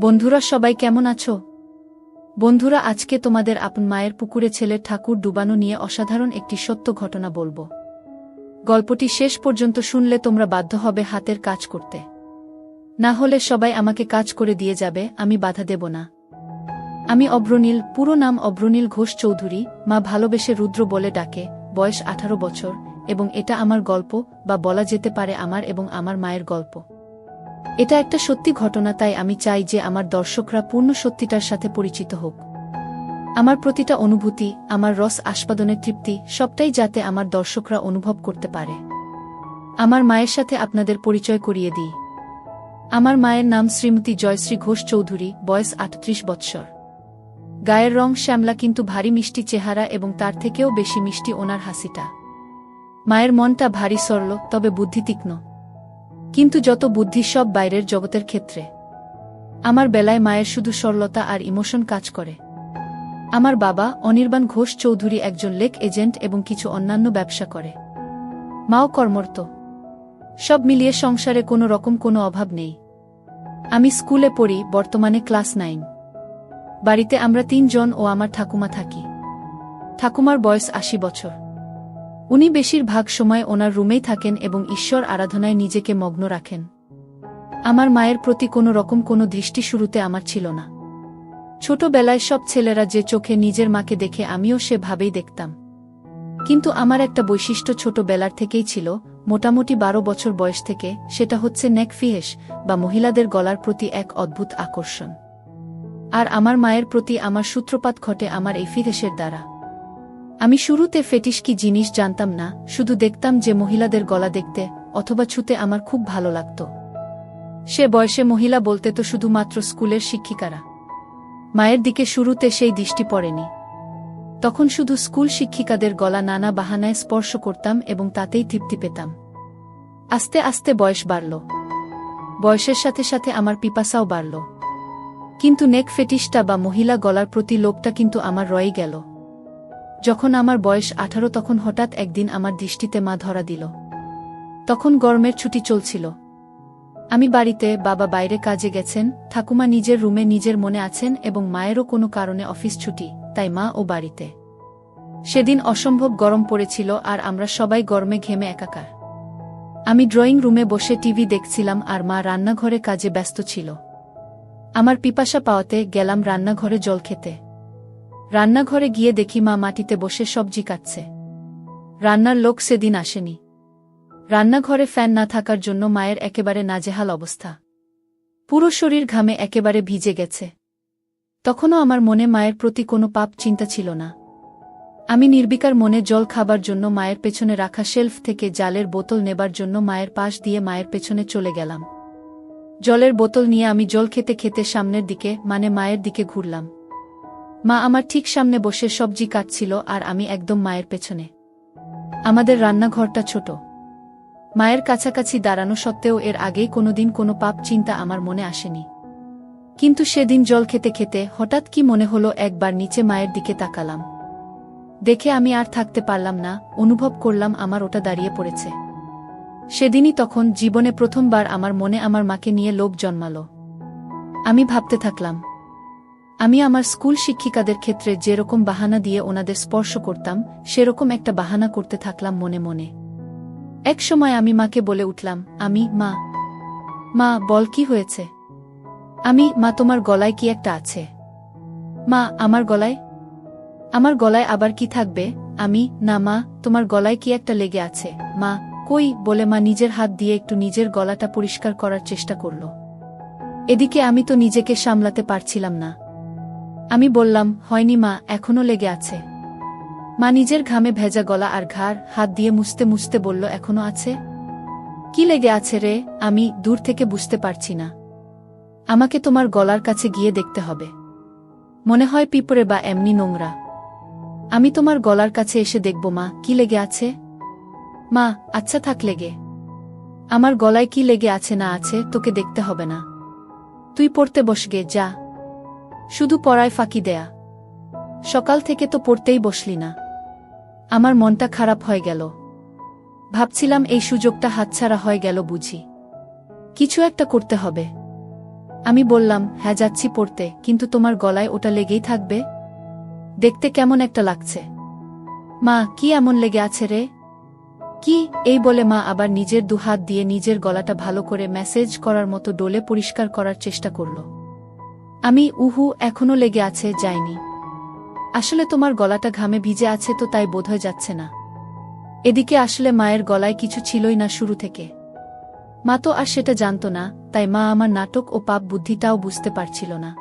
বন্ধুরা সবাই কেমন আছো? বন্ধুরা, আজকে তোমাদের আপন মায়ের পুকুরে ছেলের ঠাকুর ডুবানো নিয়ে অসাধারণ একটি সত্য ঘটনা বলব। গল্পটি শেষ পর্যন্ত শুনলে তোমরা বাধ্য হবে হাতের কাজ করতে। না হলে সবাই আমাকে কাজ করে দিয়ে যাবে, আমি বাধা দেব না। আমি অব্রনীল পুরো নাম অব্রনীল ঘোষ চৌধুরী, মা ভালোবেসে রুদ্র বলে ডাকে, বয়স আঠারো বছর, এবং এটা আমার গল্প, বা বলা যেতে পারে আমার এবং আমার মায়ের গল্প। এটা একটা সত্যি ঘটনা, তাই আমি চাই যে আমার দর্শকরা পূর্ণ সত্যিটার সাথে পরিচিত হোক। আমার প্রতিটা অনুভূতি, আমার রস আস্বাদনের তৃপ্তি, সবটাই যাতে আমার দর্শকরা অনুভব করতে পারে। আমার মায়ের সাথে আপনাদের পরিচয় করিয়ে দিই। আমার মায়ের নাম শ্রীমতী জয়শ্রী ঘোষ চৌধুরী, বয়স আটত্রিশ বৎসর। গায়ের রং শ্যামলা কিন্তু ভারী মিষ্টি চেহারা এবং তার থেকেও বেশি মিষ্টি ওনার হাসিটা। মায়ের মনটা ভারী সরল, তবে বুদ্ধি তীক্ষ্ণ কিন্তু যত বুদ্ধি সব বাইরের জগতের ক্ষেত্রে। আমার বেলায় মায়ের শুধু সরলতা আর ইমোশন কাজ করে। আমার বাবা অনির্বাণ ঘোষ চৌধুরী একজন লেক এজেন্ট এবং কিছু অন্যান্য ব্যবসা করে। মাও কর্মরত। সব মিলিয়ে সংসারে কোনো রকম কোনো অভাব নেই। আমি স্কুলে পড়ি, বর্তমানে ক্লাস নাইন। বাড়িতে আমরা তিনজন ও আমার ঠাকুমা থাকি। ঠাকুমার বয়স আশি বছর। উনি বেশিরভাগ সময় ওনার রুমেই থাকেন এবং ঈশ্বর আরাধনায় নিজেকে মগ্ন রাখেন। আমার মায়ের প্রতি কোনো রকম কোনো দৃষ্টি শুরুতে আমার ছিল না। ছোটবেলায় সব ছেলেরা যে চোখে নিজের মাকে দেখে আমিও সেভাবেই দেখতাম। কিন্তু আমার একটা বৈশিষ্ট্য ছোটবেলার থেকেই ছিল, মোটামুটি বারো বছর বয়স থেকে, সেটা হচ্ছে নেকফিহেস বা মহিলাদের গলার প্রতি এক অদ্ভুত আকর্ষণ। আর আমার মায়ের প্রতি আমার সূত্রপাত ঘটে আমার এই ফিহেসের দ্বারা। আমি শুরুতে ফেটিস কি জিনিস জানতাম না, শুধু দেখতাম যে মহিলাদের গলা দেখতে, অথবা ছুতে আমার খুব ভালো লাগত। সে বয়সে মহিলা বলতে তো শুধুমাত্র স্কুলের শিক্ষিকারা। মায়ের দিকে শুরুতে সেই দৃষ্টি পড়েনি। তখন শুধু স্কুল শিক্ষিকাদের গলা নানা বাহানায় স্পর্শ করতাম এবং তাতেই তৃপ্তি পেতাম। আস্তে আস্তে বয়স বাড়ল। বয়সের সাথে সাথে আমার পিপাসাও বাড়ল। কিন্তু নেক ফেটিসটা বা মহিলা গলার প্রতি লোকটা কিন্তু আমার রয়ে গেল। যখন আমার বয়স আঠারো তখন হঠাৎ একদিন আমার দৃষ্টিতে মা ধরা দিল। তখন গরমের ছুটি চলছিল। আমি বাড়িতে বাবা বাইরে কাজে গেছেন, ঠাকুমা নিজের রুমে নিজের মনে আছেন এবং মায়েরও কোনো কারণে অফিস ছুটি, তাই মা ও বাড়িতে। সেদিন অসম্ভব গরম পড়েছিল আর আমরা সবাই গরমে ঘেমে একাকার। আমি ড্রয়িং রুমে বসে টিভি দেখছিলাম আর মা রান্নাঘরে কাজে ব্যস্ত ছিল। আমার পিপাসা পাওয়াতে গেলাম রান্নাঘরে জল খেতে। রান্নাঘরে গিয়ে দেখি মা মাটিতে বসে সবজি কাটছে। রান্নার লোক সেদিন আসেনি। রান্নাঘরে ফ্যান না থাকার জন্য মায়ের একেবারে নাজেহাল অবস্থা। পুরো শরীর ঘামে একেবারে ভিজে গেছে। তখনও আমার মনে মায়ের প্রতি কোনো পাপ চিন্তা ছিল না। আমি নির্বিকার মনে জল খাবার জন্য মায়ের পেছনে রাখা শেলফ থেকে জালের বোতল নেবার জন্য মায়ের পাশ দিয়ে মায়ের পেছনে চলে গেলাম। জলের বোতল নিয়ে আমি জল খেতে খেতে সামনের দিকে মানে মায়ের দিকে ঘুরলাম। মা আমার ঠিক সামনে বসে সবজি কাটছিল আর আমি একদম মায়ের পেছনে। আমাদের রান্নাঘরটা ছোট। মায়ের কাছাকাছি দাঁড়ানো সত্ত্বেও এর আগেই কোনোদিন কোনো পাপ চিন্তা আমার মনে আসেনি। কিন্তু সেদিন জল খেতে খেতে হঠাৎ কি মনে হলো একবার নিচে মায়ের দিকে তাকালাম। দেখে আমি আর থাকতে পারলাম না, অনুভব করলাম আমার ওটা দাঁড়িয়ে পড়েছে। সেদিনই তখন জীবনে প্রথমবার আমার মনে আমার মাকে নিয়ে লোভ জন্মাল। আমি ভাবতে থাকলাম আমি আমার স্কুল শিক্ষিকাদের ক্ষেত্রে যেরকম বাহানা দিয়ে ওনাদের স্পর্শ করতাম, সেরকম একটা বাহানা করতে থাকলাম মনে মনে। এক সময় আমি মাকে বলে উঠলাম, আমি, মা। মা, বল কি হয়েছে? আমি, মা, তোমার গলায় কি একটা আছে? মা, আমার গলায়? আমার গলায় আবার কি থাকবে? আমি, না, মা, তোমার গলায় কি একটা লেগে আছে? মা, কই? বলে মা নিজের হাত দিয়ে একটু নিজের গলাটা পরিষ্কার করার চেষ্টা করল। এদিকে আমি তো নিজেকে সামলাতে পারছিলাম না। আমি বললাম, হয়নি মা এখনও লেগে আছে। মা নিজের ঘামে ভেজা গলা আর ঘাড় হাত দিয়ে মুছতে মুছতে বলল, এখনও আছে? কি লেগে আছে রে? আমি দূর থেকে বুঝতে পারছি না। আমাকে তোমার গলার কাছে গিয়ে দেখতে হবে। মনে হয় পিঁপড়ে বা এমনি নোংরা। আমি তোমার গলার কাছে এসে দেখব, মা, কি লেগে আছে? মা আচ্ছা থাক লেগে। আমার গলায় কি লেগে আছে না আছে, তোকে দেখতে হবে না। তুই পড়তে বসগে, যা। শুধু পড়ায় ফাঁকি দেয়া। সকাল থেকে তো পড়তেই বসলি না। আমার মনটা খারাপ হয়ে গেল। ভাবছিলাম এই সুযোগটা হাতছাড়া হয়ে গেল বুঝি। কিছু একটা করতে হবে। আমি বললাম হ্যাঁ যাচ্ছি পড়তে, কিন্তু তোমার গলায় ওটা লেগেই থাকবে। দেখতে কেমন একটা লাগছে। মা, কি এমন লেগে আছে রে? কি? এই বলে মা আবার নিজের দুহাত দিয়ে নিজের গলাটা ভালো করে মেসেজ করার মতো ডোলে পরিষ্কার করার চেষ্টা করল। আমি উহু এখনও লেগে আছে যায়নি আসলে তোমার গলাটা ঘামে ভিজে আছে তো তাই বোধহয় যাচ্ছে না। এদিকে আসলে মায়ের গলায় কিছু ছিলই না শুরু থেকে। মা তো আর সেটা জানত না, তাই মা আমার নাটক ও পাপ বুদ্ধিটাও বুঝতে পারছিল না।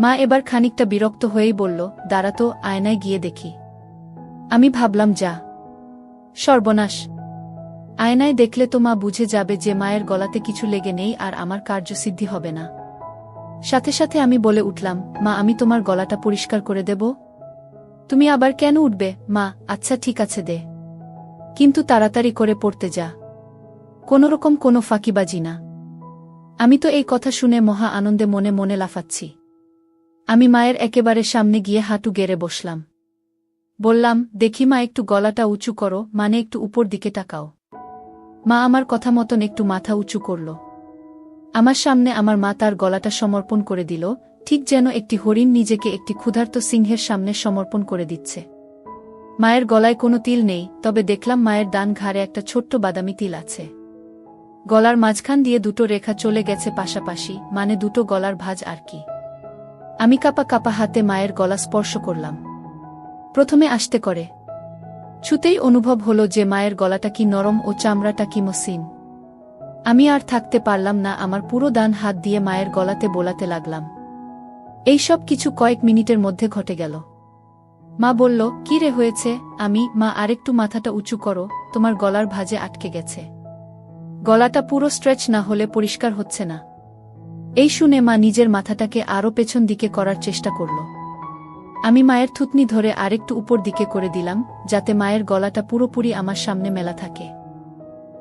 মা এবার খানিকটা বিরক্ত হয়েই বলল দাঁড়াতো আয়নায় গিয়ে দেখি। আমি ভাবলাম, যা। সর্বনাশ। আয়নায় দেখলে তো মা বুঝে যাবে যে মায়ের গলাতে কিছু লেগে নেই আর আমার কার্যসিদ্ধি হবে না। সাথে সাথে আমি বলে উঠলাম, মা, আমি তোমার গলাটা পরিষ্কার করে দেব? তুমি আবার কেন উঠবে? মা আচ্ছা ঠিক আছে, দে। কিন্তু তাড়াতাড়ি করে পড়তে যা। কোনোরকম কোনো ফাঁকিবাজি না। আমি তো এই কথা শুনে মহা আনন্দে মনে মনে লাফাচ্ছি। আমি মায়ের একেবারে সামনে গিয়ে হাঁটু গেড়ে বসলাম। বললাম, দেখি মা, একটু গলাটা উঁচু করো মানে একটু উপর দিকে তাকাও। মা আমার কথা মতন একটু মাথা উঁচু করল। আমার সামনে আমার মা তার গলাটা সমর্পণ করে দিল, ঠিক যেন একটি হরিণ নিজেকে একটি ক্ষুধার্ত সিংহের সামনে সমর্পণ করে দিচ্ছে। মায়ের গলায় কোনো তিল নেই, তবে দেখলাম মায়ের ডান ঘাড়ে একটা ছোট্ট বাদামি তিল আছে। গলার মাঝখান দিয়ে দুটো রেখা চলে গেছে পাশাপাশি মানে দুটো গলার ভাজ আর কি। আমি কাপা কাপা হাতে মায়ের গলা স্পর্শ করলাম। প্রথমে আসতে করে। ছুতেই অনুভব হলো যে মায়ের গলাটা কি নরম ও চামড়াটা কি মসিন আমি আর থাকতে পারলাম না, আমার পুরো দান হাত দিয়ে মায়ের গলাতে বোলাতে লাগলাম। এই সব কিছু কয়েক মিনিটের মধ্যে ঘটে গেল। মা বলল, কি রে হয়েছে? আমি, মা, আরেকটু মাথাটা উঁচু করো, তোমার গলার ভাজে আটকে গেছে। গলাটা পুরো স্ট্রেচ না হলে পরিষ্কার হচ্ছে না এই শুনে মা নিজের মাথাটাকে আরও পেছন দিকে করার চেষ্টা করল। আমি মায়ের থুতনি ধরে আরেকটু উপর দিকে করে দিলাম, যাতে মায়ের গলাটা পুরোপুরি আমার সামনে মেলা থাকে।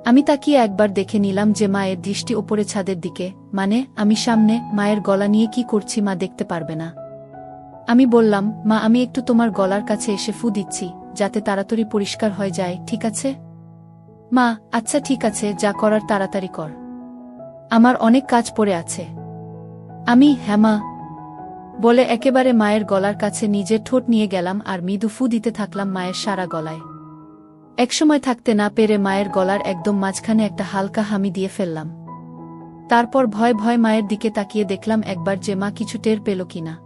আমি তাকিয়ে একবার দেখে নিলাম যে মায়ের দৃষ্টি ওপরে ছাদের দিকে মানে আমি সামনে, মায়ের গলা নিয়ে কি করছি মা দেখতে পারবে না। আমি বললাম, মা, আমি একটু তোমার গলার কাছে এসে ফু দিচ্ছি, যাতে তাড়াতাড়ি পরিষ্কার হয়ে যায়, ঠিক আছে? মা আচ্ছা ঠিক আছে, যা করার তাড়াতাড়ি কর। আমার অনেক কাজ পড়ে আছে। আমি হ্যাঁ মা। বলে একেবারে মায়ের গলার কাছে নিজের ঠোঁট নিয়ে গেলাম আর মৃদু ফু দিতে থাকলাম মায়ের সারা গলায়। একসময় থাকতে না পেরে মায়ের গলার একদম মাঝখানে একটা হালকা হামি দিয়ে ফেললাম। তারপর ভয় ভয় মায়ের দিকে তাকিয়ে দেখলাম একবার যে মা কিছু টের পেল কিনা।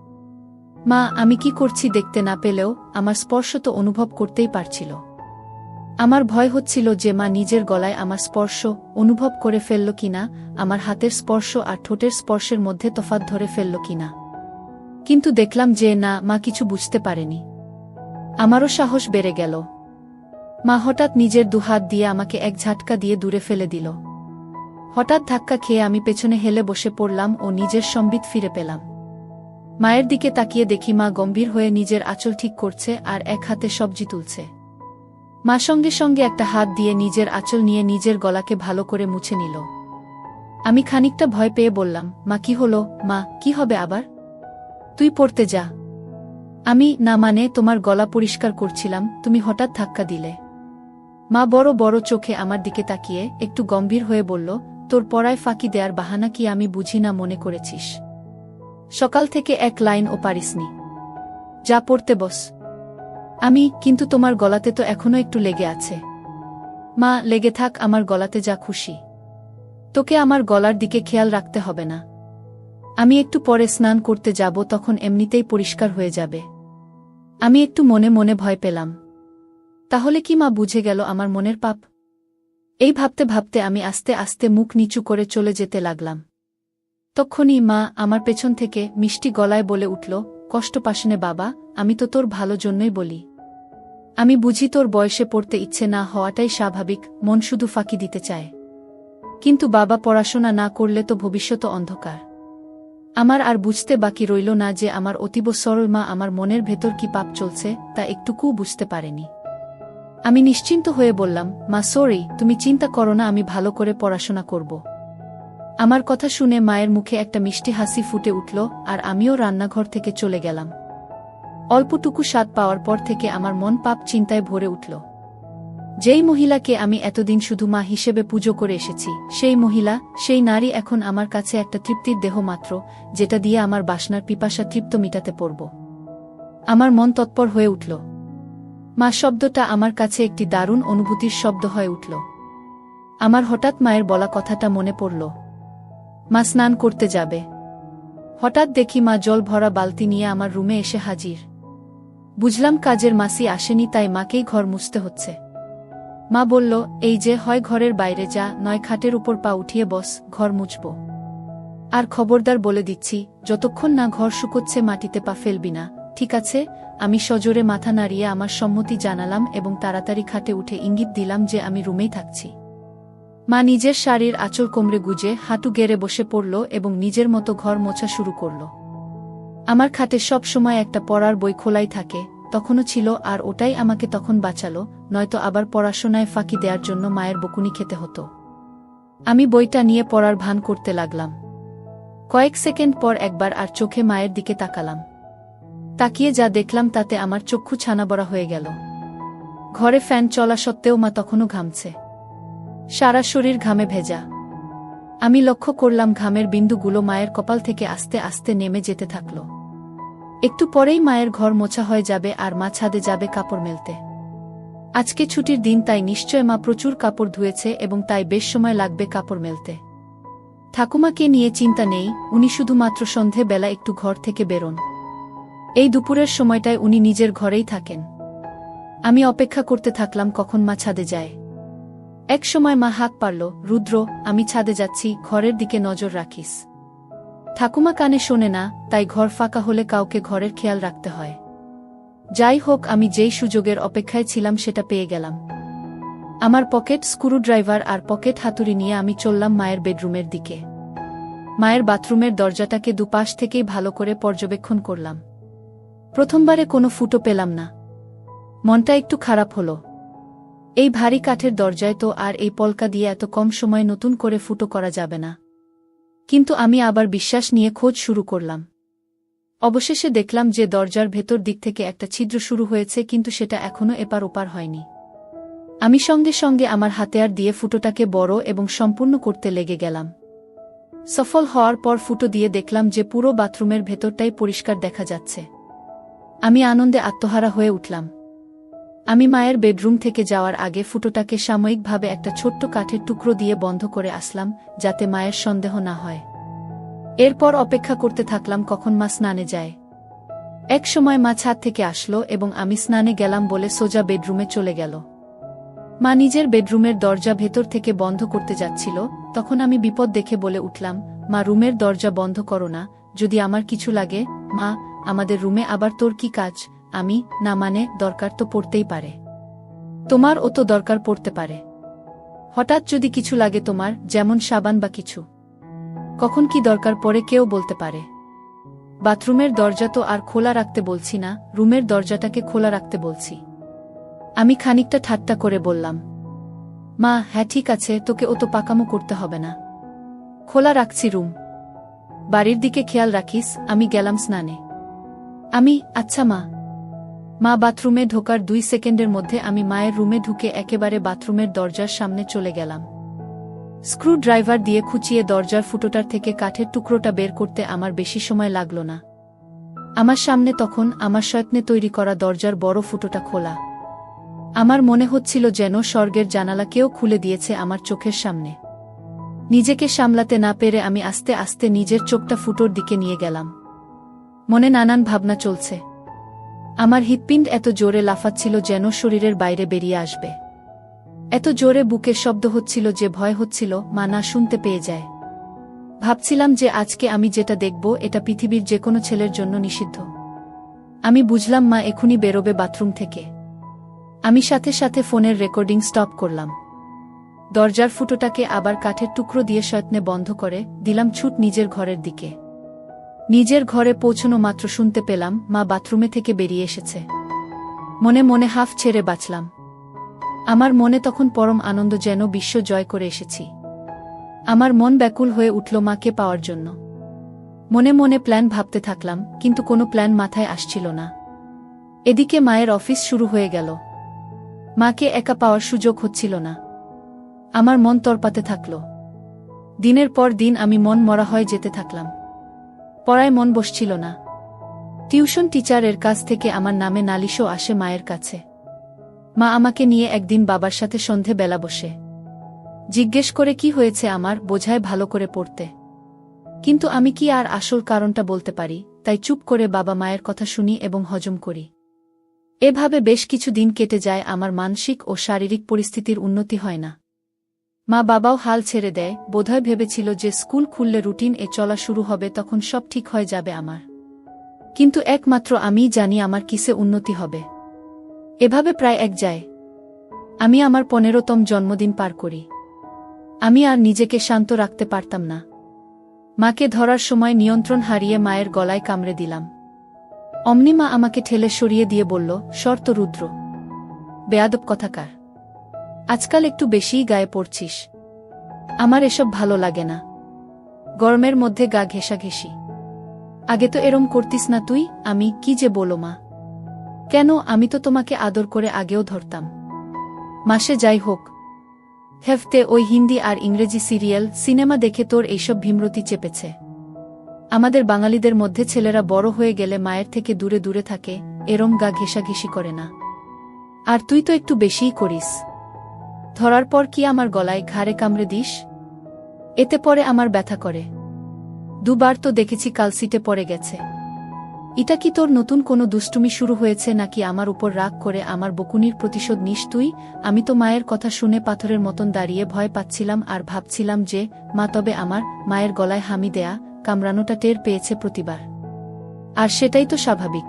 মা, আমি কি করছি দেখতে না পেলেও আমার স্পর্শ তো অনুভব করতেই পারছিল। আমার ভয় হচ্ছিল যে মা নিজের গলায় আমার স্পর্শ অনুভব করে ফেলল কিনা, আমার হাতের স্পর্শ আর ঠোঁটের স্পর্শের মধ্যে তফাত ধরে ফেলল কিনা। কিন্তু দেখলাম যে না, মা কিছু বুঝতে পারেনি। আমারও সাহস বেড়ে গেল। মা হঠাৎ নিজের দুহাত দিয়ে আমাকে এক ঝাটকা দিয়ে দূরে ফেলে দিল। হঠাৎ ধাক্কা খেয়ে আমি পেছনে হেলে বসে পড়লাম ও নিজের সম্বিত ফিরে পেলাম। মায়ের দিকে তাকিয়ে দেখি মা গম্ভীর হয়ে নিজের আঁচল ঠিক করছে আর এক হাতে সবজি তুলছে। মা সঙ্গে সঙ্গে একটা হাত দিয়ে নিজের আঁচল নিয়ে নিজের গলাকে ভালো করে মুছে নিল। আমি খানিকটা ভয় পেয়ে বললাম, মা, কি হলো? মা, কি হবে আবার? তুই পড়তে যা। আমি, না মানে তোমার গলা পরিষ্কার করছিলাম, তুমি হঠাৎ ধাক্কা দিলে। মা বড় বড় চোখে আমার দিকে তাকিয়ে একটু গম্ভীর হয়ে বলল, তোর পড়ায় ফাঁকি দেয়ার বাহানা কি আমি বুঝি না মনে করেছিস? সকাল থেকে এক লাইন ও পারিসনি। যা পড়তে বস। আমি, কিন্তু তোমার গলাতে তো এখনও একটু লেগে আছে। মা, লেগে থাক, আমার গলাতে যা খুশি। তোকে আমার গলার দিকে খেয়াল রাখতে হবে না। আমি একটু পরে স্নান করতে যাব, তখন এমনিতেই পরিষ্কার হয়ে যাবে। আমি একটু মনে মনে ভয় পেলাম। তাহলে কি মা বুঝে গেল আমার মনের পাপ? এই ভাবতে ভাবতে আমি আস্তে আস্তে মুখ নিচু করে চলে যেতে লাগলাম। তক্ষণই মা আমার পেছন থেকে মিষ্টি গলায় বলে উঠল, কষ্ট পাশনে বাবা, আমি তো তোর ভালো জন্যই বলি। আমি বুঝি তোর বয়সে পড়তে ইচ্ছে না হওয়াটাই স্বাভাবিক, মন শুধু ফাঁকি দিতে চায়। কিন্তু বাবা পড়াশোনা না করলে তো ভবিষ্যৎ অন্ধকার। আমার আর বুঝতে বাকি রইল না যে আমার অতীব সরল মা আমার মনের ভেতর কি পাপ চলছে, তা একটুকুও বুঝতে পারেনি। আমি নিশ্চিন্ত হয়ে বললাম, মা সরি তুমি চিন্তা করো না, আমি ভালো করে পড়াশোনা করব। আমার কথা শুনে মায়ের মুখে একটা মিষ্টি হাসি ফুটে উঠল, আর আমিও রান্নাঘর থেকে চলে গেলাম। অল্পটুকু স্বাদ পাওয়ার পর থেকে আমার মন পাপ চিন্তায় ভরে উঠল। যেই মহিলাকে আমি এতদিন শুধু মা হিসেবে পুজো করে এসেছি, সেই মহিলা, সেই নারী এখন আমার কাছে একটা তৃপ্তির দেহ মাত্র, যেটা দিয়ে আমার বাসনার পিপাসা তৃপ্ত মিটাতে পড়ব। আমার মন তৎপর হয়ে উঠল। মা শব্দটা আমার কাছে একটি দারুণ অনুভূতির শব্দ হয়ে উঠল। আমার হঠাৎ মায়ের বলা কথাটা মনে পড়ল। মা স্নান করতে যাবে। হঠাৎ দেখি মা জল ভরা বালতি নিয়ে আমার রুমে এসে হাজির। বুঝলাম কাজের মাসি আসেনি তাই মাকেই ঘর মুছতে হচ্ছে। মা বলল, এই যে, হয় ঘরের বাইরে যা, নয় খাটের উপর পা উঠিয়ে বস, ঘর মুছব। আর খবরদার বলে দিচ্ছি, যতক্ষণ না ঘর শুকোচ্ছে মাটিতে পা ফেলবি না, ঠিক আছে? আমি সজোরে মাথা নাড়িয়ে আমার সম্মতি জানালাম এবং তাড়াতাড়ি খাটে উঠে ইঙ্গিত দিলাম যে আমি রুমেই থাকছি। মা নিজের শাড়ির আঁচল কোমরে গুজে হাঁটু গেড়ে বসে পড়ল এবং নিজের মতো ঘর মোছা শুরু করল। আমার খাটে সব সময় একটা পড়ার বই খোলাই থাকে, তখনও ছিল আর ওটাই আমাকে তখন বাঁচালো, নয়তো আবার পড়াশোনায় ফাঁকি দেওয়ার জন্য মায়ের বকুনি খেতে হতো। আমি বইটা নিয়ে পড়ার ভান করতে লাগলাম। কয়েক সেকেন্ড পর একবার আর চোখে মায়ের দিকে তাকালাম। তাকিয়ে যা দেখলাম তাতে আমার চক্ষু ছানাবড়া হয়ে গেল। ঘরে ফ্যান চলা সত্ত্বেও মা তখনও ঘামছে। সারা শরীর ঘামে ভেজা। আমি লক্ষ্য করলাম ঘামের বিন্দুগুলো মায়ের কপাল থেকে আস্তে আস্তে নেমে যেতে থাকল। একটু পরেই মায়ের ঘর মোছা হয়ে যাবে আর মা ছাদে যাবে কাপড় মেলতে। আজকে ছুটির দিন তাই নিশ্চয় মা প্রচুর কাপড় ধুয়েছে এবং তাই বেশ সময় লাগবে কাপড় মেলতে। ঠাকুমাকে নিয়ে চিন্তা নেই, উনি শুধুমাত্র সন্ধে বেলা একটু ঘর থেকে বেরোন। এই দুপুরের সময়টায় উনি নিজের ঘরেই থাকেন। আমি অপেক্ষা করতে থাকলাম কখন মা ছাদে যায়। এক সময় মা হাত পারল, রুদ্র, আমি ছাদে যাচ্ছি, ঘরের দিকে নজর রাখিস। ঠাকুমা কানে শোনে না, তাই ঘর ফাঁকা হলে কাউকে ঘরের খেয়াল রাখতে হয়। যাই হোক, আমি যেই সুযোগের অপেক্ষায় ছিলাম সেটা পেয়ে গেলাম। আমার পকেট স্ক্রুড্রাইভার আর পকেট হাতুড়ি নিয়ে আমি চললাম মায়ের বেডরুমের দিকে। মায়ের বাথরুমের দরজাটাকে দুপাশ থেকেই ভালো করে পর্যবেক্ষণ করলাম। প্রথমবারে কোনো ফুটো পেলাম না। মনটা একটু খারাপ হলো। এই ভারী কাঠের দরজায় তো আর এই পলকা দিয়ে এত কম সময় নতুন করে ফুটো করা যাবে না। কিন্তু আমি আবার বিশ্বাস নিয়ে খোঁজ শুরু করলাম। অবশেষে দেখলাম যে দরজার ভেতর দিক থেকে একটা ছিদ্র শুরু হয়েছে, কিন্তু সেটা এখনও এপার ওপার হয়নি। আমি সঙ্গে সঙ্গে আমার হাতেয়ার দিয়ে ফুটোটাকে বড় এবং সম্পূর্ণ করতে লেগে গেলাম। সফল হওয়ার পর ফুটো দিয়ে দেখলাম যে পুরো বাথরুমের ভেতরটাই পরিষ্কার দেখা যাচ্ছে। আমি আনন্দে আত্মহারা হয়ে উঠলাম। আমি মায়ের বেডরুম থেকে যাওয়ার আগে ফুটোটাকে সাময়িকভাবে একটা ছোট্ট কাঠের টুকরো দিয়ে বন্ধ করে আসলাম, যাতে মায়ের সন্দেহ না হয়। এরপর অপেক্ষা করতে থাকলাম কখন মা স্নানে যায়। এক সময় মা ছাদ থেকে আসলো এবং আমি স্নানে গেলাম বলে সোজা বেডরুমে চলে গেল। মা নিজের বেডরুমের দরজা ভেতর থেকে বন্ধ করতে যাচ্ছিল, তখন আমি বিপদ দেখে বলে উঠলাম, মা, রুমের দরজা বন্ধ করো না, যদি আমার কিছু লাগে, মা আমাদের রুমে আবার তোর কি কাজ? আমি, না মানে দরকার তো পড়তেই পারে। তোমার ও তো দরকার পড়তে পারে। হঠাৎ যদি কিছু লাগে তোমার, যেমন সাবান বা কিছু। কখন কি দরকার পড়ে কেউ বলতে পারে। বাথরুমের দরজা তো আর খোলা রাখতে বলছি না, রুমের দরজাটাকে খোলা রাখতে বলছি। আমি খানিকটা ঠাট্টা করে বললাম, মা হ্যাঁ ঠিক আছে, তোকে ও তো পাকামো করতে হবে না। খোলা রাখছি রুম। বাড়ির দিকে খেয়াল রাখিস, আমি গেলাম স্নানে। আমি আচ্ছা মা। মা বাথরুমে ঢোকার দুই সেকেন্ডের মধ্যে আমি মায়ের রুমে ঢুকে একেবারে বাথরুমের দরজার সামনে চলে গেলাম। স্ক্রু ড্রাইভার দিয়ে খুঁচিয়ে দরজার ফুটোটার থেকে কাঠের টুকরোটা বের করতে আমার বেশি সময় লাগল না। আমার সামনে তখন আমার সয়ত্নে তৈরি করা দরজার বড় ফুটোটা খোলা। আমার মনে হচ্ছিল যেন স্বর্গের জানালা কেউ খুলে দিয়েছে আমার চোখের সামনে। নিজেকে সামলাতে না পেরে আমি আস্তে আস্তে নিজের চোখটা ফুটোর দিকে নিয়ে গেলাম। মনে নানান ভাবনা চলছে। আমার হৃৎপিণ্ড এত জোরে লাফাচ্ছিল যেন শরীরের বাইরে বেরিয়ে আসবে। এত জোরে বুকের শব্দ হচ্ছিল যে ভয় হচ্ছিল, মা না শুনতে পেয়ে যায়। ভাবছিলাম যে আজকে আমি যেটা দেখব, এটা পৃথিবীর যে কোনো ছেলের জন্য নিষিদ্ধ। আমি বুঝলাম মা এখুনি বেরোবে বাথরুম থেকে। আমি সাথে সাথে ফোনের রেকর্ডিং স্টপ করলাম। দরজার ফুটোটাকে আবার কাঠের টুকরো দিয়ে সয়ত্নে বন্ধ করে দিলাম ছুট নিজের ঘরের দিকে। নিজের ঘরে পৌঁছনো মাত্র শুনতে পেলাম, মা বাথরুমে থেকে বেরিয়ে এসেছে। মনে মনে হাফ ছেড়ে বাঁচলাম। আমার মনে তখন পরম আনন্দ যেন বিশ্ব জয় করে এসেছি। আমার মন ব্যাকুল হয়ে উঠল মাকে পাওয়ার জন্য। মনে মনে প্ল্যান ভাবতে থাকলাম, কিন্তু কোনো প্ল্যান মাথায় আসছিল না। এদিকে মায়ের অফিস শুরু হয়ে গেল। মাকে একা পাওয়ার সুযোগ হচ্ছিল না। আমার মন তরপাতে থাকল। দিনের পর দিন আমি মন মরা হয়ে যেতে থাকলাম। পড়ায় মন বসছিল না। টিউশন টিচারের কাছ থেকে আমার নামে নালিশও আসে মায়ের কাছে। মা আমাকে নিয়ে একদিন বাবার সাথে সন্ধে বেলা বসে। জিজ্ঞেস করে কি হয়েছে আমার, বোঝায় ভালো করে পড়তে। কিন্তু আমি কি আর আসল কারণটা বলতে পারি, তাই চুপ করে বাবা মায়ের কথা শুনি এবং হজম করি। এভাবে বেশ কিছু দিন কেটে যায়, আমার মানসিক ও শারীরিক পরিস্থিতির উন্নতি হয় না। মা বাবাও হাল ছেড়ে দেয়। বোধহয় ভেবেছিল যে স্কুল খুললে রুটিন এ চলা শুরু হবে, তখন সব ঠিক হয়ে যাবে আমার। কিন্তু একমাত্র আমিই জানি আমার কিসে উন্নতি হবে। এভাবে প্রায় এক যায়। আমি আমার পনেরোতম জন্মদিন পার করি। আমি আর নিজেকে শান্ত রাখতে পারতাম না। মাকে ধরার সময় নিয়ন্ত্রণ হারিয়ে মায়ের গলায় কামড়ে দিলাম। অমনি মা আমাকে ঠেলে সরিয়ে দিয়ে বলল, শর্ত রুদ্র। বেয়াদব কথাকার। আজকাল একটু বেশিই গায়ে পড়ছিস। আমার এসব ভালো লাগে না। গরমের মধ্যে গা ঘেঁষাঘেঁষি। আগে তো এরম করতিস না তুই, আমি কি যে বলো মা। কেন, আমি তো তোমাকে আদর করে আগেও ধরতাম। মাসে যাই হোক। হেফতে ওই হিন্দি আর ইংরেজি সিরিয়াল, সিনেমা দেখে তোর এইসব ভীমরতি চেপেছে। আমাদের বাঙালিদের মধ্যে ছেলেরা বড় হয়ে গেলে মায়ের থেকে দূরে দূরে থাকে, এরম গা ঘেঁষাঘেঁষি করে না। আর তুই তো একটু বেশিই করিস। ধরার পর কি আমার গলায় ঘাড়ে কামড়ে দিস? এতে পরে আমার ব্যথা করে। দুবার তো দেখেছি কাল সিটে পড়ে গেছে। এটা কি তোর নতুন কোনো দুষ্টুমি শুরু হয়েছে নাকি আমার উপর রাগ করে আমার বকুনির প্রতিশোধ নিস তুই? আমি তো মায়ের কথা শুনে পাথরের মতন দাঁড়িয়ে ভয় পাচ্ছিলাম আর ভাবছিলাম যে, মা তবে আমার মায়ের গলায় হামি দেয়া কামড়ানোটা টের পেয়েছে প্রতিবার। আর সেটাই তো স্বাভাবিক।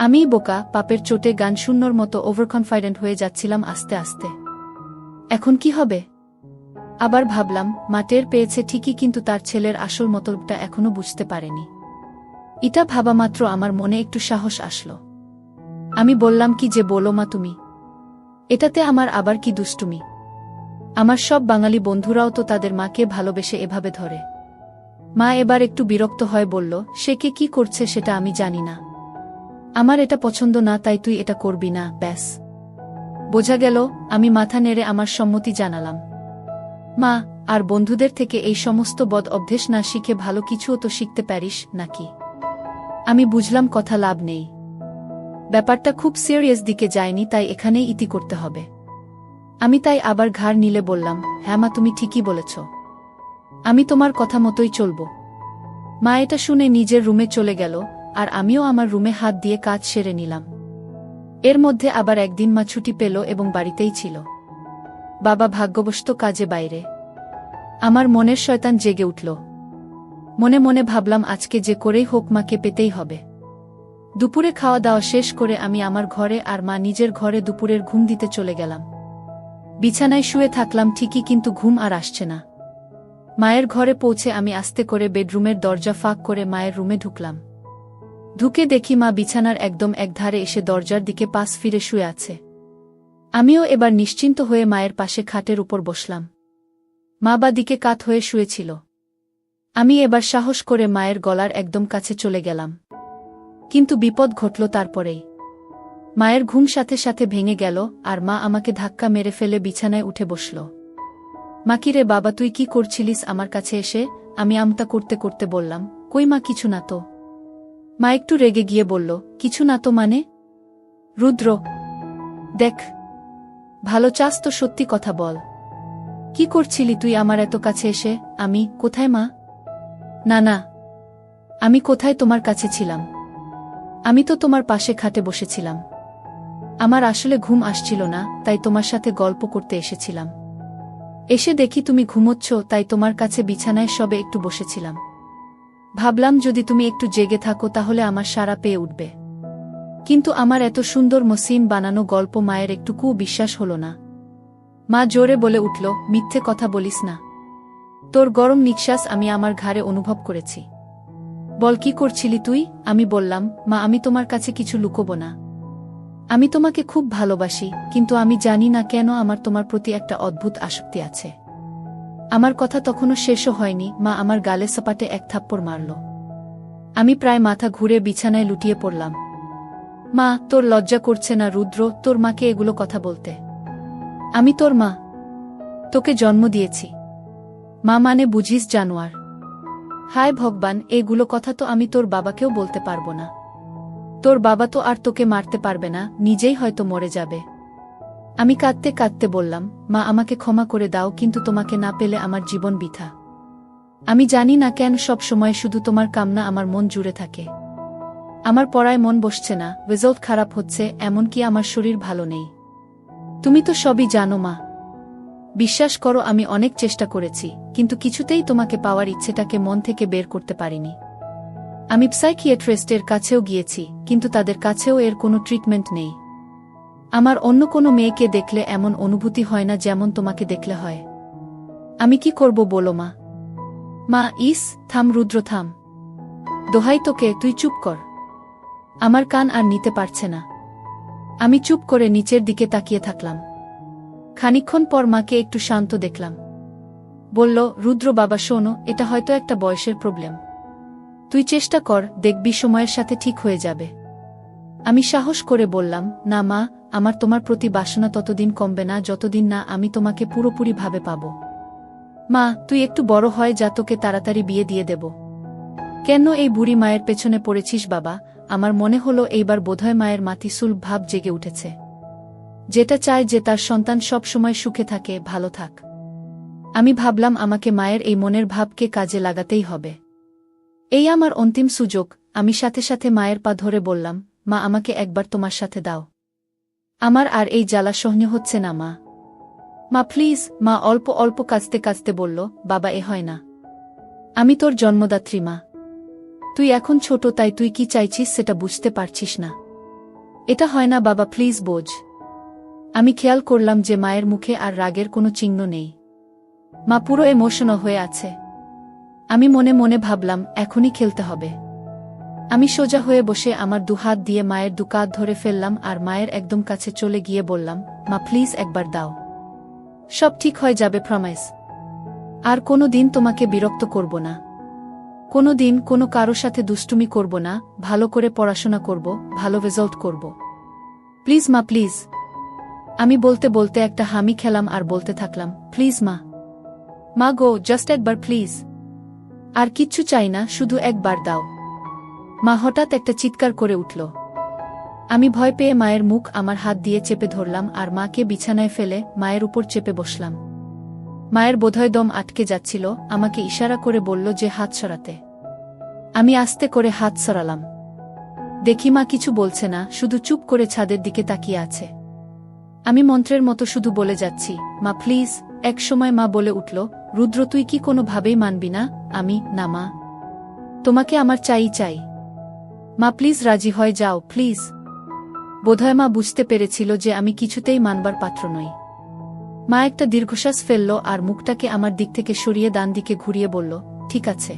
আমিই বোকা, পাপের চোটে গান শূন্যর মতো ওভারকনফিডেন্ট হয়ে যাচ্ছিলাম আস্তে আস্তে। এখন কি হবে? আবার ভাবলাম, মা টের পেয়েছে ঠিকই কিন্তু তার ছেলের আসল মতলবটা এখনও বুঝতে পারেনি। এটা ভাবা মাত্র আমার মনে একটু সাহস আসলো। আমি বললাম, কি যে বলো মা তুমি? এটাতে আমার আবার কি দুষ্টুমি? আমার সব বাঙালি বন্ধুরাও তো তাদের মাকে ভালোবেসে এভাবে ধরে। মা এবার একটু বিরক্ত হয়ে, বলল, সে কে কি করছে সেটা আমি জানি না। আমার এটা পছন্দ না, তাই তুই এটা করবি না, ব্যাস। বোঝা গেল, আমি মাথা নেড়ে আমার সম্মতি জানালাম। মা, আর বন্ধুদের থেকে এই সমস্ত বদ অভ্যেস না শিখে ভালো কিছুও তো শিখতে পারিস নাকি? আমি বুঝলাম কথা লাভ নেই। ব্যাপারটা খুব সিরিয়াস দিকে যায়নি, তাই এখানেই ইতি করতে হবে। আমি তাই আবার ঘাড় নিলে বললাম হ্যাঁ মা, তুমি ঠিকই বলেছ। আমি তোমার কথা মতোই চলব। মা এটা শুনে নিজের রুমে চলে গেল, আর আমিও আমার রুমে হাত দিয়ে কাজ সেরে নিলাম। এর মধ্যে আবার একদিন মা ছুটি পেল এবং বাড়িতেই ছিল। বাবা ভাগ্যবশত কাজে বাইরে। আমার মনের শয়তান জেগে উঠল। মনে মনে ভাবলাম আজকে যে করেই হোক মাকে পেতেই হবে। দুপুরে খাওয়া দাওয়া শেষ করে আমি আমার ঘরে আর মা নিজের ঘরে দুপুরের ঘুম দিতে চলে গেলাম। বিছানায় শুয়ে থাকলাম ঠিকই কিন্তু ঘুম আর আসছে না। মায়ের ঘরে পৌঁছে আমি আস্তে করে বেডরুমের দরজা ফাঁক করে মায়ের রুমে ঢুকলাম। ঢুকে দেখি মা বিছানার একদম একধারে এসে দরজার দিকে পাশ ফিরে শুয়ে আছে। আমিও এবার নিশ্চিন্ত হয়ে মায়ের পাশে খাটের উপর বসলাম। মা বা দিকে কাত হয়ে শুয়েছিল। আমি এবার সাহস করে মায়ের গলার একদম কাছে চলে গেলাম। কিন্তু বিপদ ঘটল তারপরেই। মায়ের ঘুম সাথে সাথে ভেঙে গেল আর মা আমাকে ধাক্কা মেরে ফেলে বিছানায় উঠে বসল। মাকিরে বাবা, তুই কি করছিলিস আমার কাছে এসে? আমি আমতা করতে করতে বললাম, কই মা, কিছু না তো। মা একটু রেগে গিয়ে বলল, কিছু না তো মানে? রুদ্র, দেখ, ভালো চাস তো সত্যি কথা বল। কি করছিলি তুই আমার এত কাছে এসে? আমি কোথায় মা? না না, আমি কোথায় তোমার কাছে ছিলাম? আমি তো তোমার পাশে খাটে বসেছিলাম। আমার আসলে ঘুম আসছিল না, তাই তোমার সাথে গল্প করতে এসেছিলাম। এসে দেখি তুমি ঘুমোচ্ছ, তাই তোমার কাছে বিছানায় সবে একটু বসেছিলাম। ভাবলাম যদি তুমি একটু জেগে থাকো তাহলে আমার সারা পেয়ে উঠবে। কিন্তু আমার এত সুন্দর মসিন বানানো গল্প মায়ের একটুকু বিশ্বাস হল না। মা জোরে বলে উঠল, মিথ্যে কথা বলিস না। তোর গরম নিঃশ্বাস আমি আমার ঘাড়ে অনুভব করেছি। বল, কি করছিলি তুই? আমি বললাম, মা, আমি তোমার কাছে কিছু লুকোব না। আমি তোমাকে খুব ভালোবাসি, কিন্তু আমি জানি না কেন আমার তোমার প্রতি একটা অদ্ভুত আসক্তি আছে। আমার কথা তখনও শেষও হয়নি, মা আমার গালে সাপাটে এক থাপ্পড় মারল। আমি প্রায় মাথা ঘুরে বিছানায় লুটিয়ে পড়লাম। মা, তোর লজ্জা করছে না রুদ্র, তোর মাকে এগুলো কথা বলতে। আমি তোর মা। তোকে জন্ম দিয়েছি। মা মানে বুঝিস জানোয়ার। হায় ভগবান, এগুলো কথা তো আমি তোর বাবাকেও বলতে পারব না। তোর বাবা তো আর তোকে মারতে পারবে না, নিজেই হয়তো মরে যাবে। আমি কাঁদতে কাঁদতে বললাম, মা, আমাকে ক্ষমা করে দাও, কিন্তু তোমাকে না পেলে আমার জীবন বৃথা। আমি জানি না কেন সব সময় শুধু তোমার কামনা আমার মন জুড়ে থাকে। আমার পড়ায় মন বসছে না রেজাল্ট খারাপ হচ্ছে, এমনকি আমার শরীর ভালো নেই। তুমি তো সবই জানো, মা। বিশ্বাস করো, আমি অনেক চেষ্টা করেছি, কিন্তু কিছুতেই তোমাকে পাওয়ার ইচ্ছেটাকে মন থেকে বের করতে পারিনি। আমি সাইকিয়াট্রিস্টের কাছেও গিয়েছি, কিন্তু তাদের কাছেও এর কোনো ট্রিটমেন্ট নেই। আমার অন্য কোনো মেয়েকে দেখলে এমন অনুভূতি হয় না যেমন তোমাকে দেখলে হয়। আমি কি করব বলো মা? মা, ইস, থাম, রুদ্র, থাম। দোহাই তোকে, তুই চুপ কর। আমার কান আর নিতে পারছে না। আমি চুপ করে নিচের দিকে তাকিয়ে থাকলাম। খানিক্ষণ পর মাকে একটু শান্ত দেখলাম। বলল, রুদ্র বাবা, শোনো, এটা হয়তো একটা বয়সের প্রবলেম। তুই চেষ্টা কর, দেখবি সময়ের সাথে ঠিক হয়ে যাবে। আমি সাহস করে বললাম, না মা আমার তোমার প্রতি বাসনা ততদিন কমবে না, যতদিন না আমি তোমাকে পুরোপুরিভাবে পাব। মা, তুই একটু বড় হয় যা তোকে তাড়াতাড়ি বিয়ে দিয়ে দেব। কেন এই বুড়ি মায়ের পেছনে পড়েছিস বাবা? আমার মনে হলো এইবার বোধহয় মায়ের মাতিসুল ভাব জেগে উঠেছে। যেটা চায় যে তার সন্তান সব সময় সুখে থাকে, ভালো থাক। আমি ভাবলাম আমাকে মায়ের এই মনের ভাবকে কাজে লাগাতেই হবে। এই আমার অন্তিম সুযোগ, আমি সাথে সাথে মায়ের পা ধরে বললাম, মা, আমাকে একবার তোমার সাথে দাও। আমার আর এই জ্বালা সহ্য হচ্ছে না, মা। মা, প্লিজ, মা অল্প অল্প কাঁচতে কাঁচতে বলল, বাবা, এ হয় না। আমি তোর জন্মদাত্রী, মা। তুই এখন ছোট, তাই তুই কি চাইছিস সেটা বুঝতে পারছিস না। এটা হয় না, বাবা, প্লিজ বোঝ। আমি খেয়াল করলাম যে মায়ের মুখে আর রাগের কোনো চিহ্ন নেই। মা, পুরো এমোশনাল হয়ে আছে। আমি মনে মনে ভাবলাম, এখনই খেলতে হবে। আমি সোজা হয়ে বসে আমার দুহাত দিয়ে মায়ের দুকাত ধরে ফেললাম আর মায়ের একদম কাছে চলে গিয়ে বললাম, মা প্লিজ একবার দাও। সব ঠিক হয়ে যাবে প্রমাইস আর কোনো দিন তোমাকে বিরক্ত করব না। কোনো দিন কোনো কারও সাথে দুষ্টুমি করব না, ভালো করে পড়াশোনা করব, ভালো রেজাল্ট করব। প্লিজ মা প্লিজ আমি বলতে বলতে একটা হামি খেলাম আর বলতে থাকলাম প্লিজ মা। মা গো জাস্ট একবার প্লিজ আর কিচ্ছু চাই না, শুধু একবার দাও। মা হঠাৎ একটা চিৎকার করে উঠল। আমি ভয় পেয়ে মায়ের মুখ আমার হাত দিয়ে চেপে ধরলাম আর মাকে বিছানায় ফেলে মায়ের উপর চেপে বসলাম। মায়ের বোধহয় দম আটকে যাচ্ছিল, আমাকে ইশারা করে বলল যে হাত সরাতে। আমি আস্তে করে হাত সরালাম। দেখি মা কিছু বলছে না, শুধু চুপ করে ছাদের দিকে তাকিয়ে আছে। আমি মন্ত্রের মতো শুধু বলে যাচ্ছি, মা প্লিজ এক সময় মা বলে উঠল, রুদ্র, তুই কি কোনোভাবেই মানবি না? আমি, না মা। তোমাকে আমার চাই চাই। মা, প্লিজ রাজি হয়ে যাও, প্লিজ। বোধহয় মা বুঝতে পেরেছিল যে আমি কিছুতেই মানবার পাত্র নই। মা একটা দীর্ঘশ্বাস ফেলল আর মুখটাকে আমার দিক থেকে সরিয়ে ডান দিকে ঘুরিয়ে বলল, ঠিক আছে।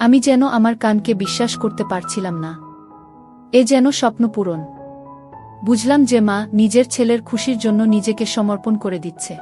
আমি যেন আমার কানকে বিশ্বাস করতে পারছিলাম না। এ যেন স্বপ্ন পূরণ। বুঝলাম যে মা নিজের ছেলের খুশির জন্য নিজেকে সমর্পণ করে দিচ্ছে।